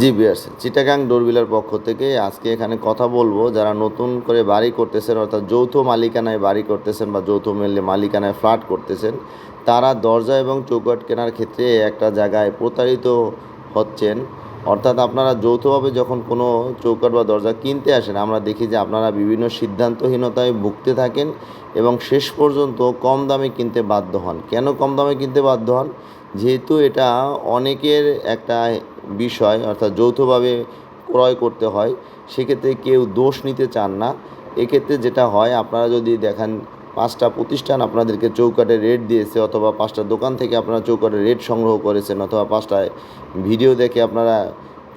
জি বিয়ার্স চিটাগাং ডোরবিলার পক্ষ থেকে আজকে এখানে কথা বলব। যারা নতুন করে বাড়ি করতেছেন, অর্থাৎ যৌথ মালিকানায় বাড়ি করতেছেন বা যৌথ মেলে মালিকানায় ফ্ল্যাট করতেছেন, তারা দরজা এবং চৌকাট কেনার ক্ষেত্রে একটা জায়গায় প্রতারিত হচ্ছেন। অর্থাৎ আপনারা যৌথভাবে যখন কোনো চৌকাট বা দরজা কিনতে আসেন, আমরা দেখি যে আপনারা বিভিন্ন সিদ্ধান্তহীনতায় ভুগতে থাকেন এবং শেষ পর্যন্ত কম দামে কিনতে বাধ্য হন। কেন কম দামে কিনতে বাধ্য হন? যেহেতু এটা অনেকের একটা বিষয়, অর্থাৎ যৌথভাবে ক্রয় করতে হয়, সেক্ষেত্রে কেউ দোষ নিতে চান না। এক্ষেত্রে যেটা হয়, আপনারা যদি দেখেন পাঁচটা প্রতিষ্ঠান আপনাদেরকে চৌকাটে রেট দিয়েছে, অথবা পাঁচটা দোকান থেকে আপনারা চৌকাটে রেট সংগ্রহ করেছেন, অথবা পাঁচটায় ভিডিও দেখে আপনারা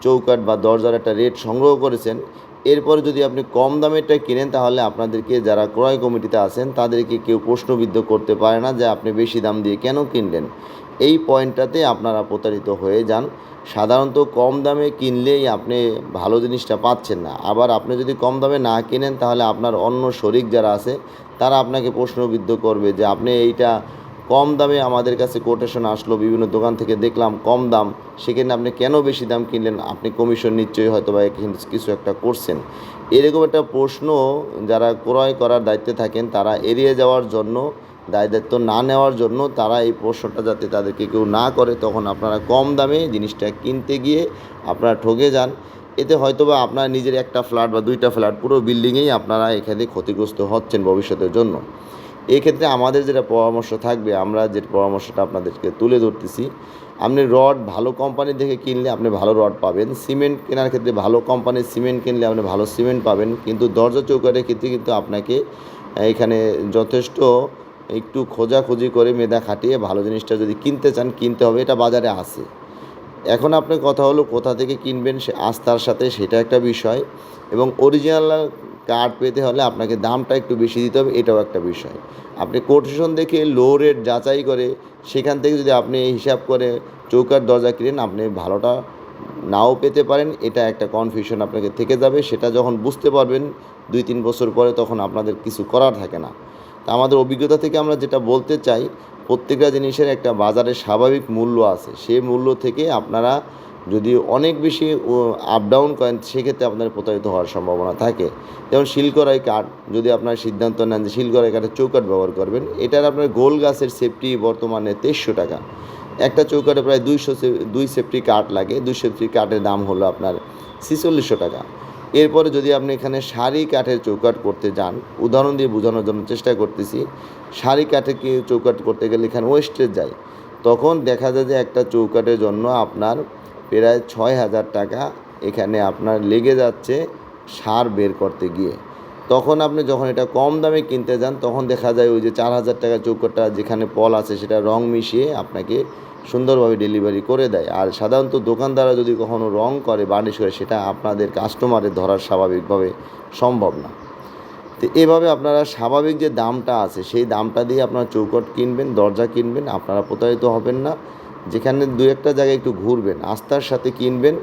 চৌকাট বা দরজার একটা রেট সংগ্রহ করেছেন এরপরে যদি আপনি কম দামেরটা কিনেন, তাহলে আপনাদেরকে যারা ক্রয় কমিটিতে আছেন, তাদেরকে কেউ প্রশ্নবিদ্ধ করতে পারে না যে আপনি বেশি দাম দিয়ে কেন কিনলেন। এই পয়েন্টটাতে আপনারা প্রতারিত হয়ে যান। সাধারণত কম দামে কিনলেই আপনি ভালো জিনিসটা পাচ্ছেন না। আবার আপনি যদি কম দামে না কিনেন, তাহলে আপনার অন্য শরিক যারা আছে, তারা আপনাকে প্রশ্নবিদ্ধ করবে যে আপনি এইটা কম দামে আমাদের কাছে কোটেশন আসলো, বিভিন্ন দোকান থেকে দেখলাম কম দাম, সেখানে আপনি কেন বেশি দাম কিনলেন? আপনি কমিশন নিশ্চয়ই হয়তো বা কিছু একটা করছেন। এরকম একটা প্রশ্ন যারা ক্রয় করার দায়িত্বে থাকেন, তারা এড়িয়ে যাওয়ার জন্য দায় দায়িত্ব না নেওয়ার জন্য তারা এই প্রশ্নটা যাতে তাদেরকে কেউ না করে, তখন আপনারা কম দামে জিনিসটা কিনতে গিয়ে আপনারা ঠকে যান। এতে হয়তোবা আপনার নিজের একটা ফ্ল্যাট বা দুইটা ফ্ল্যাট পুরো বিল্ডিংয়েই আপনারা এখানে ক্ষতিগ্রস্ত হচ্ছেন ভবিষ্যতের জন্য। এক্ষেত্রে আমাদের যেটা পরামর্শ থাকবে, আমরা যে পরামর্শটা আপনাদেরকে তুলে ধরতেছি, আপনি রড ভালো কোম্পানি থেকে কিনলে আপনি ভালো রড পাবেন। সিমেন্ট কেনার ক্ষেত্রে ভালো কোম্পানির সিমেন্ট কিনলে আপনি ভালো সিমেন্ট পাবেন, কিন্তু দরজা চৌকাটের ক্ষেত্রে কিন্তু আপনাকে এখানে যথেষ্ট একটু খোঁজাখুঁজি করে মেধা খাটিয়ে ভালো জিনিসটা যদি কিনতে চান, কিনতে হবে, এটা বাজারে আছে। এখন আপনার কথা হলো কোথা থেকে কিনবেন, সে আস্থার সাথে সেটা একটা বিষয় এবং অরিজিনাল কার্ড পেতে হলে আপনাকে দামটা একটু বেশি দিতে হবে, এটাও একটা বিষয়। আপনি কোটেশন দেখে লো রেট যাচাই করে সেখান থেকে যদি আপনি হিসাব করে চৌকার দরজা কিনেন, আপনি ভালোটা নাও পেতে পারেন, এটা একটা কনফিউশন আপনাকে থেকে যাবে, সেটা যখন বুঝতে পারবেন দুই তিন বছর পরে তখন আপনাদের কিছু করার থাকে না। তা আমাদের অভিজ্ঞতা থেকে আমরা যেটা বলতে চাই, প্রত্যেকটা জিনিসের একটা বাজারে স্বাভাবিক মূল্য আছে, সেই মূল্য থেকে আপনারা যদি অনেক বেশি আপ ডাউন করেন, সেক্ষেত্রে আপনার প্রতারিত হওয়ার সম্ভাবনা থাকে। যেমন শিলকড়াই কাঠ, যদি আপনার সিদ্ধান্ত নেন যে শিলকড়াই কাঠের চৌকাঠ ব্যবহার করবেন, এটার আপনার গোল গাছের সেফটি বর্তমানে তেইশশো টাকা। একটা চৌকাঠে প্রায় দুইশো দুই সেফটি কাঠ লাগে, দুই সেফটি কাঠের দাম হলো আপনার ছিচল্লিশশো টাকা। এরপরে যদি আপনি এখানে শাড়ি কাঠের চৌকাট করতে যান, উদাহরণ দিয়ে বোঝানোর জন্য চেষ্টা করতেছি শাড়ি কাঠে কি চৌকাট করতে গেলে এখানে ওয়েস্টেজ যায়, তখন দেখা যায় যে একটা চৌকাটের জন্য আপনার প্রায় ছয় হাজার টাকা এখানে আপনার লেগে যাচ্ছে সার বের করতে গিয়ে। তখন আপনি যখন এটা কম দামে কিনতে যান, তখন দেখা যায় ওই যে চার হাজার টাকা চৌকাটটা যেখানে পল আছে সেটা রং মিশিয়ে আপনাকে সুন্দরভাবে ডেলিভারি করে দেয়। আর সাধারণত দোকানদাররা যদি কখনো রং করে, বার্নিশ করে, সেটা আপনাদের কাস্টমারের ধরার স্বাভাবিকভাবে সম্ভব না। তো এভাবে আপনারা স্বাভাবিক যে দামটা আছে, সেই দামটা দিয়ে আপনারা চৌকট কিনবেন, দরজা কিনবেন, আপনারা প্রতারিত হবেন না। যেখানে দু একটা জায়গায় একটু ঘুরবেন, আস্থার সাথে কিনবেন।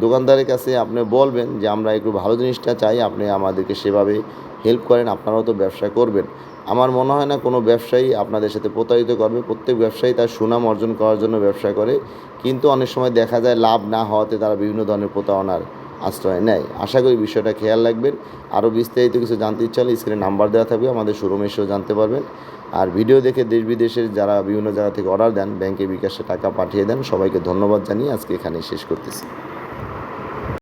দোকানদারের কাছে আপনি বলবেন যে, আমরা একটু ভালো জিনিসটা চাই, আপনি আমাদেরকে সেভাবে হেল্প করেন, আপনারাও তো ব্যবসা করবেন। আমার মনে হয় না কোনো ব্যবসায়ী আপনাদের সাথে প্রতারিত করবে। প্রত্যেক ব্যবসায়ী তার সুনাম অর্জন করার জন্য ব্যবসা করে। কিন্তু অনেক সময় দেখা যায় লাভ না হওয়াতে তারা বিভিন্ন ধরনের প্রতারণার আশ্রয় নেয়। আশা করি বিষয়টা খেয়াল রাখবেন। আরও বিস্তারিত কিছু জানতে ইচ্ছা হলে স্ক্রিনে নাম্বার দেওয়া থাকবে, আমাদের শোরুমে এসেও জানতে পারবেন। আর ভিডিও দেখে দেশ বিদেশের যারা বিভিন্ন জায়গা থেকে অর্ডার দেন ব্যাংকে বিকাশে টাকা পাঠিয়ে দেন, সবাইকে ধন্যবাদ জানিয়ে আজকে এখানে শেষ করতেছি।